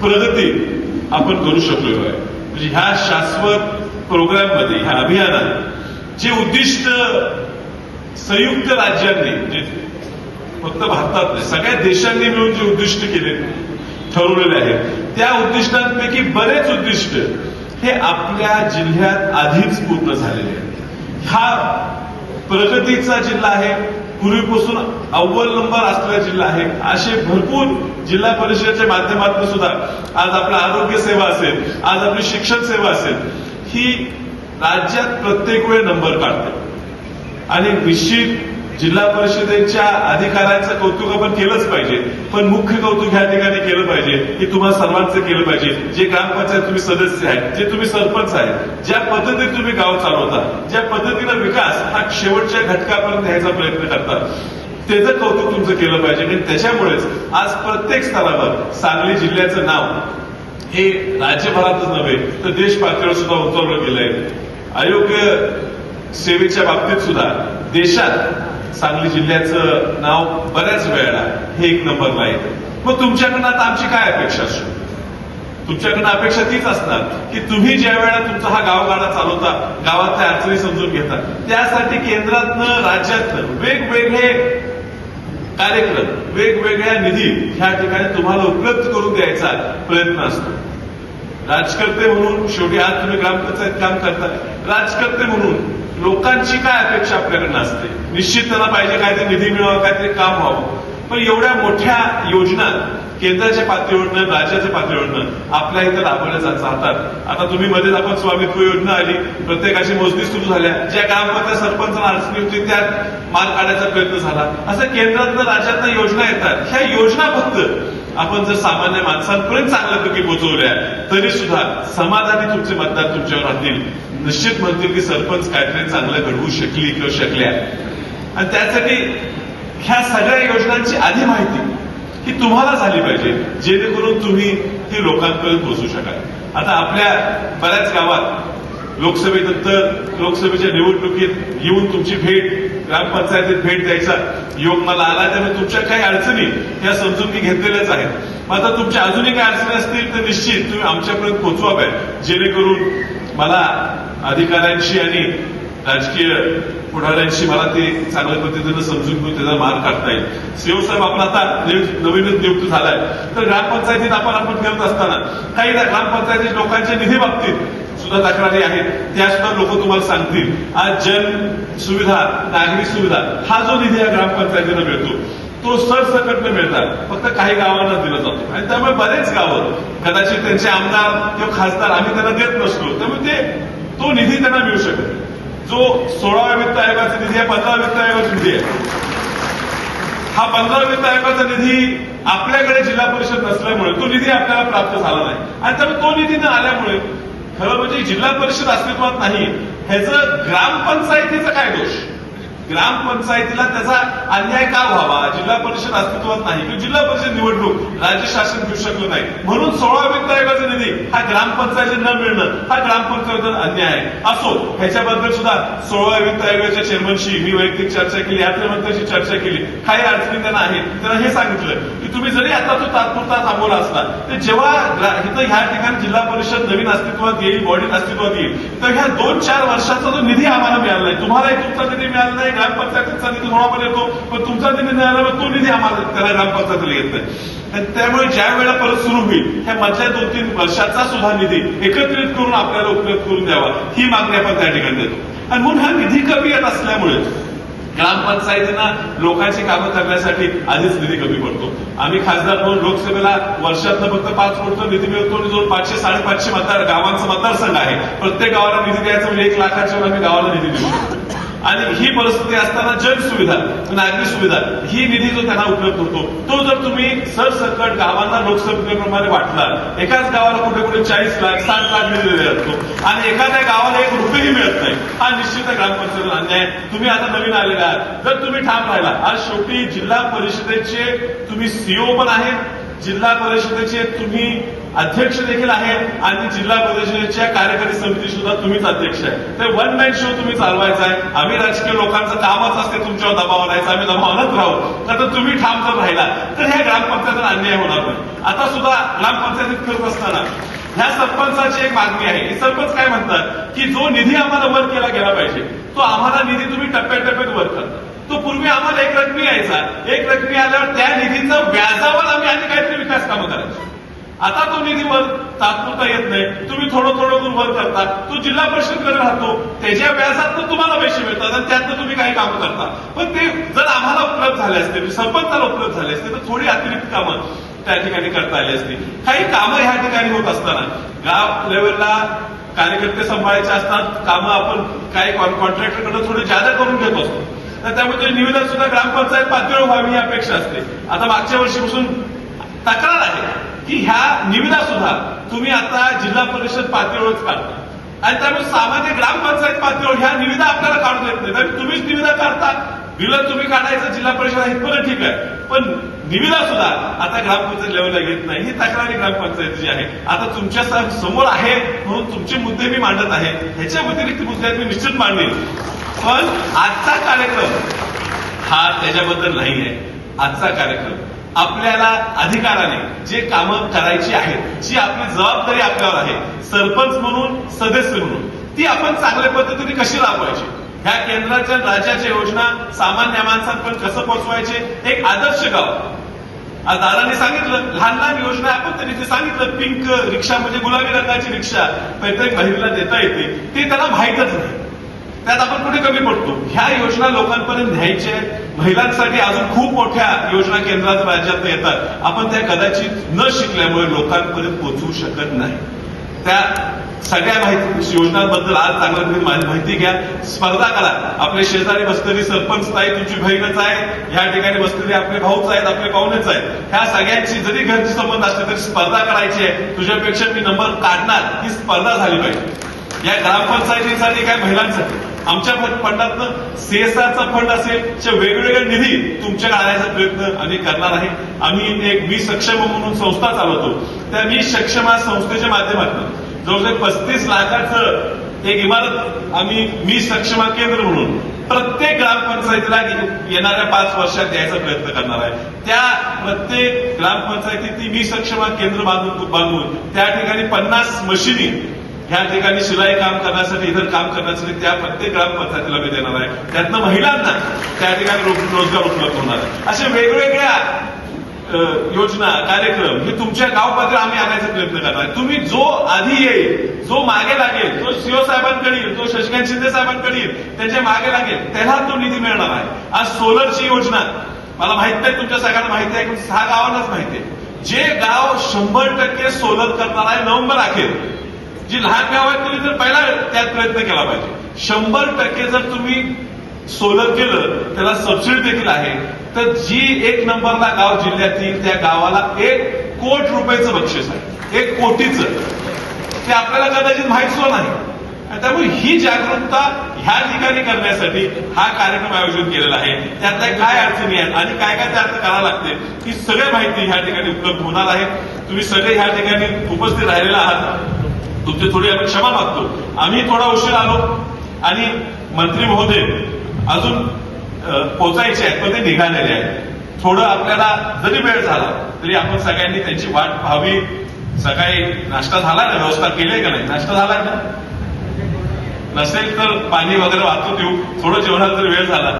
प्रगती आपण करू शकलो आहे. म्हणजे ह्या शाश्वत प्रोग्राममध्ये ह्या अभियानात जे उद्दिष्ट संयुक्त राज्यांनी म्हणजे फक्त भारतात नाही सगळ्या देशांनी मिळून जे उद्दिष्ट केले ठरवलेले आहेत त्या उद्दिष्टांपैकी बरेच उद्दिष्ट हे आपल्या जिल्ह्यात आधीच पूर्ण झालेले आहेत. हा प्रगतीचा जिल्हा आहे पूर्वीपासून अव्वल नंबर असलेला जिल्हा आहे. असे भरपूर जिल्हा परिषदेच्या माध्यमातून सुद्धा आज आपला आरोग्य सेवा असेल आज आपली शिक्षण सेवा असेल ही राज्यात प्रत्येक वेळ नंबर काढते. आणि निश्चित जिल्हा परिषदेच्या अधिकाऱ्यांचं कौतुक आपण केलंच पाहिजे. पण मुख्य कौतुक ह्या ठिकाणी केलं पाहिजे की तुम्हाला सर्वांचं केलं पाहिजे. जे ग्रामपंचायत तुम्ही सदस्य आहेत जे तुम्ही सरपंच आहेत ज्या पद्धतीने गाव चालवता ज्या पद्धतीनं विकास हा शेवटच्या घटकापर्यंत यायचा प्रयत्न करतात. त्याचं कौतुक तुमचं केलं पाहिजे आणि त्याच्यामुळेच आज प्रत्येक स्तरावर सांगली जिल्ह्याचं नाव हे राज्यभरातच नव्हे तर देश पातळीवर सुद्धा उतरवलं गेलंय आरोग्य सेवेच्या बाबतीत सुद्धा देशात सांगली जिल्ह्याचं नाव बऱ्याच वेळेला हे एक नंबरला येतं. मग तुमच्याकडनं आता आमची काय अपेक्षा असू? तुमच्याकडनं अपेक्षा तीच असणार की तुम्ही ज्या वेळा तुमचा हा गावगाडा चालवता गावातल्या अडचणी समजून घेता. त्यासाठी केंद्रातनं राज्यातनं वेगवेगळे कार्यक्रम वेगवेगळ्या निधी ह्या ठिकाणी तुम्हाला उपलब्ध करून द्यायचा प्रयत्न असतो. राजकर्ते म्हणून शेवटी आज तुम्ही ग्रामपंचायत काम करता राजकर्ते म्हणून लोकांची काय अपेक्षा आपल्याकडनं असते? निश्चित त्यांना पाहिजे काहीतरी निधी मिळावा काहीतरी काम व्हावं. पण एवढ्या मोठ्या योजना केंद्राच्या पातळीवरनं राज्याच्या पातळीवरनं आपल्या इथं राबवल्या जात जातात. आता तुम्ही मध्येच आपण स्वामित्व योजना आली. प्रत्येकाची मोजणी सुरू झाल्या. ज्या गावामध्ये सरपंचाला अडचणी होती त्यात माल काढायचा प्रयत्न झाला. असं केंद्रातनं राज्यातनं योजना येतात. ह्या योजना फक्त आपण जर सामान्य माणसांपर्यंत चांगल्यापैकी पोहोचवल्या तरी सुद्धा समाधानी तुमचे मतदार तुमच्यावर राहतील. निश्चित म्हणतील की सरपंच काहीतरी चांगलं घडवू शकली किंवा शकल्या. आणि त्यासाठी ह्या सगळ्या योजनांची आधी माहिती ही तुम्हाला झाली पाहिजे जेणेकरून तुम्ही ती लोकांपर्यंत पोहोचू शकाल. आता आपल्या बऱ्याच गावात लोकसभेनंतर लोकसभेच्या निवडणुकीत येऊन तुमची भेट ग्रामपंचायतीत भेट द्यायचा योग मला आला त्यामुळे तुमच्या काही अडचणी ह्या समजून मी घेतलेल्याच आहेत. मग आता तुमच्या अजूनही काही अडचणी असतील तर निश्चित तुम्ही आमच्यापर्यंत पोहोचवाव्यात जेणेकरून मला अधिकाऱ्यांशी आणि राजकीय पुढाऱ्यांशी मला ते चांगल्या पद्धतीनं समजून घेऊन त्याचा मार्ग काढता येईल. शिवसाहेब आपण आता नवीनच नियुक्त झालाय. तर ग्रामपंचायतीत आपण आपण करत असताना काही ग्रामपंचायती लोकांच्या निधी बाबतीत सुद्धा तक्रारी आहेत. त्या सुद्धा लोक तुम्हाला सांगतील आज जन सुविधा नागरी सुविधा हा जो निधी या ग्रामपंचायतीनं मिळतो तो सरसकटनं मिळतात फक्त काही गावांना दिला जातो. आणि त्यामुळे बरेच गावं कदाचित त्यांचे आमदार किंवा खासदार आम्ही त्यांना देत नसतो त्यामुळे ते तो निधी त्यांना मिळू शकत नाही. जो सोळाव्या वित्त आयोगाचा निधी आहे पंधरा वित्त आयोगाचा निधी आहे. हा पंधरा वित्त आयोगाचा निधी आपल्याकडे जिल्हा परिषद नसल्यामुळे तो निधी आपल्याला प्राप्त झाला नाही. आणि त्यामुळे तो निधी न आल्यामुळे खरं म्हणजे जिल्हा परिषद अस्तित्वात नाही ह्याचं ग्रामपंचायतीचा काय दोष? ग्रामपंचायतीला त्याचा अन्याय का व्हावा? जिल्हा परिषद अस्तित्वात नाही. किंवा जिल्हा परिषद निवडणूक राज्य शासन घेऊ शकलं नाही. म्हणून सोळा वित्त आयोगाचा निधी हा ग्रामपंचायती न मिळणं हा ग्रामपंचायतीचा अन्याय आहे. असो ह्याच्याबद्दल सुद्धा सोळा वित्त आयोगाच्या चेअरमनशी मी वैयक्तिक चर्चा केली यात्रेमंत्र्यांशी चर्चा केली. काही अडचणी त्यांना आहेत. त्यांना हे सांगितलं की तुम्ही जरी आता तो तात्पुरता थांबवला असला तर जेव्हा इथं ह्या ठिकाणी जिल्हा परिषद नवीन अस्तित्वात येईल बॉडी अस्तित्वात येईल तर ह्या दोन चार वर्षाचा जो निधी आम्हाला मिळाला नाही तुम्हालाही तुमचा निधी मिळाला नाही ग्रामपंचायतीचा निधी थोडाफार येतो पण तुमचा निधी मिळाला तो निधी आम्हाला त्याला ग्रामपंचायतीला येत नाही. त्यामुळे ज्या वेळा परत सुरू होईल त्या मधल्या दोन तीन वर्षाचा सुद्धा निधी एकत्रित करून आपल्याला उपलब्ध करून द्यावा ही मागणी आपण त्या ठिकाणी देतो. आणि म्हणून हा निधी कमी येत असल्यामुळे ग्रामपंचायतींना लोकांची कामं करण्यासाठी आधीच निधी कमी पडतो. आम्ही खासदार म्हणून लोकसभेला वर्षातनं फक्त पाच कोटी निधी मिळतो आणि जो पाचशे साडेपाचशे मतदार गावांचा मतदारसंघ आहे प्रत्येक गावाला निधी द्यायचा म्हणजे एक लाखाच्या आम्ही गावाला निधी देऊ शकतो. आणि ही परिस्थिती असताना जन सुविधा नागरी सुविधा ही निधी जो त्यांना उपलब्ध होतो तो जर तुम्ही सरसकट गावांना लोकसभेप्रमाणे वाटला एकाच गावाला कुठे कुठे चाळीस लाख साठ लाख निधी दिला जातो आणि एखाद्या गावाला एक रुपयेही मिळत नाही हा निश्चित ग्रामपंचायत अन्याय तुम्ही आता नवीन आलेला आहात जर तुम्ही ठाम राहिला आज शेवटी जिल्हा परिषदेचे तुम्ही सीओ पण आहेत जिल्हा परिषदेचे तुम्ही अध्यक्ष देखील आहेत आणि जिल्हा परिषदेच्या कार्यकारी समिती सुद्धा तुम्हीच अध्यक्ष आहे. तर वन मॅन शो तुम्ही चालवायचा आहे. आम्ही राजकीय लोकांचं कामच असते तुमच्यावर दबाव आणायचा आम्ही दबाव आणत राहू. तर तुम्ही ठाम जर राहिला तर ह्या ग्रामपंचायतीला अन्याय होणार नाही. आता सुद्धा ग्रामपंचायतीत करत असताना ह्या सरपंचाची एक मागणी आहे. की सरपंच काय म्हणतात? की जो निधी आम्हाला वर केला गेला पाहिजे तो आम्हाला निधी तुम्ही टप्प्याटप्प्यात वर करता. तो पूर्वी आम्हाला एक रकमी यायचा. एक रकमी आल्यावर त्या निधीचं व्याजावर आम्ही आणि काहीतरी विकास कामं करायची. आता तो निधी वर तात्पुरता येत नाही. तुम्ही थोडं थोडं करून वर करता. तो जिल्हा परिषदकडे राहतो. त्याच्या व्याजात तुम्हाला पैसे मिळतात आणि त्यातनं तुम्ही काही काम करता. पण ते जर आम्हाला उपलब्ध झाले असते संपत्ताला सरपंचाला उपलब्ध झाले असते तर थोडी अतिरिक्त कामं त्या ठिकाणी करता आली असती. काही कामं ह्या ठिकाणी होत असताना गाव लेवलला कार्यकर्ते सांभाळायचे असतात कामं आपण काही कॉन्ट्रॅक्टरकडे थोडे जादा करून घेत असतो. तर त्यामुळे निवेदन सुद्धा ग्रामपंचायत पातळीवर व्हावी ही अपेक्षा असते. आता मागच्या वर्षीपासून तक्रार आहे. की ह्या निविदा सुद्धा तुम्ही आता जिल्हा परिषद पातळीवरच काढता. आणि त्यामुळे सामान्य ग्रामपंचायत पातळीवर ह्या निविदा आपल्याला काढून येत नाही तुम्हीच निविदा काढता. बिलं तुम्ही काढायचं जिल्हा परिषद आहे बरं ठीक आहे. पण निविदा सुद्धा आता ग्रामपंचायत लेवलला घेत नाही. ही तक्रारी ग्रामपंचायतीची आहे. आता तुमच्यासमोर आहे म्हणून तुमचे मुद्दे मी मांडत आहे. ह्याच्या व्यतिरिक्त मुद्दे मी निश्चित मांडेल पण आजचा कार्यक्रम हा त्याच्याबद्दल नाही आहे. आजचा कार्यक्रम आपल्याला अधिकाराने जे कामं करायची आहेत जी आपली जबाबदारी आपल्यावर आहे सरपंच म्हणून सदस्य म्हणून ती आपण चांगल्या पद्धतीने कशी राबवायची? ह्या केंद्राच्या राज्याच्या योजना सामान्य माणसांपर्यंत कसं पोहोचवायचे एक आदर्श गाव. आज दादांनी सांगितलं लहान लहान योजना आपण त्यांनी ते सांगितलं पिंक रिक्षा म्हणजे गुलाबी रंगाची रिक्षा प्रत्येक महिलेला देता येते ते त्याला माहीतच नाही. त्यात आपण कुठे कमी पडतो? ह्या योजना लोकांपर्यंत न्यायच्या महिलांसाठी अजून खूप मोठ्या योजना केंद्रात राज्यात येतात. आपण त्या कदाचित न शिकल्यामुळे लोकांपर्यंत पोहोचवू शकत नाही. त्या सगळ्या माहिती योजनांबद्दल आज चांगल्या माहिती माहिती घ्या. स्पर्धा करा. आपले शेजारी बसलेली सरपंच आहे तुमची बहीणच आहे. ह्या ठिकाणी बसलेले आपले भाऊच आहेत आपले पाहुणेच आहेत. ह्या सगळ्यांची जरी घरची संबंध असले तरी स्पर्धा करायची आहे. तुझ्यापेक्षा मी नंबर काढणार ही स्पर्धा झाली पाहिजे. या ग्रामपंचायतीसाठी काय महिलांसाठी? आमच्या फंडातनं सीएसआरचा फंड असेल तर वेगवेगळे निधी तुमच्याकडे आणायचा प्रयत्न आम्ही करणार आहे. आम्ही एक मी सक्षम म्हणून संस्था चालवतो. त्या मी सक्षम या संस्थेच्या माध्यमातून. जवळजवळ पस्तीस लाखाचं एक इमारत आम्ही मी सक्षमा केंद्र म्हणून प्रत्येक ग्रामपंचायतीला येणाऱ्या पाच वर्षात द्यायचा प्रयत्न करणार आहे. त्या प्रत्येक ग्रामपंचायतीत ती मी सक्षमा केंद्र बांधून बांधून त्या ठिकाणी पन्नास मशिनी ह्या ठिकाणी शिलाई काम करण्यासाठी इतर काम करण्यासाठी त्या प्रत्येक ग्रामपंचायतीला मी देणार आहे. त्यातनं महिलांना त्या ठिकाणी रोजगार उपलब्ध होणार आहे. असे वेगवेगळ्या योजना कार्यक्रम हे तुमच्या गाव आम्ही आणायचा प्रयत्न करणार आहे. तुम्ही जो आधी येईल जो मागे लागेल तो सीओ साहेबांकडे येईल तो शशिकांत शिंदे साहेबांकडे येईल त्याच्यामागे लागेल त्याला तो निधी मिळणार आहे. आज सोलरची योजना मला माहीत नाही तुमच्या सगळ्यांना माहिती आहे की सहा गावांनाच माहिती आहे. जे गाव शंभर टक्के सोलर करणार आहे नोव्हेंबर अखेर. जी लहान गाव आहेत त्यांनी जर पहिला त्यात प्रयत्न केला पाहिजे. शंभर टक्के जर तुम्ही सोलर केलं त्याला सबसिडी देखील आहे तर जी एक नंबरला गाव जिल्ह्यातील त्या गावाला एक कोट रुपयाचं बक्षीस आहे. एक कोटीचं. ते आपल्याला कदाचित माहीत सुद्धा नाही. त्यामुळे ही जागरूकता ह्या ठिकाणी करण्यासाठी हा कार्यक्रम आयोजित केलेला आहे. त्यातल्या काय अडचणी आहेत आणि काय काय त्यात करावं लागते ही सगळी माहिती ह्या ठिकाणी उपलब्ध होणार आहे. तुम्ही सगळे ह्या ठिकाणी उपस्थित राहिलेला आहात. तुमची थोडी आम्ही क्षमा मागतो. आम्ही थोडा उशीर आलो आणि मंत्री महोदय अजून पोचायचे आहेत पण ते निघालेले आहेत. थोडं आपल्याला जरी वेळ झाला तरी आपण सगळ्यांनी त्यांची वाट पाहावी. सकाळी नाश्ता झाला ना व्यवस्था केली का नाही? नाश्ता झालाय ना नसेल तर पाणी वगैरे वाहतूक देऊ. थोडं जेवणाला जर वेळ झाला.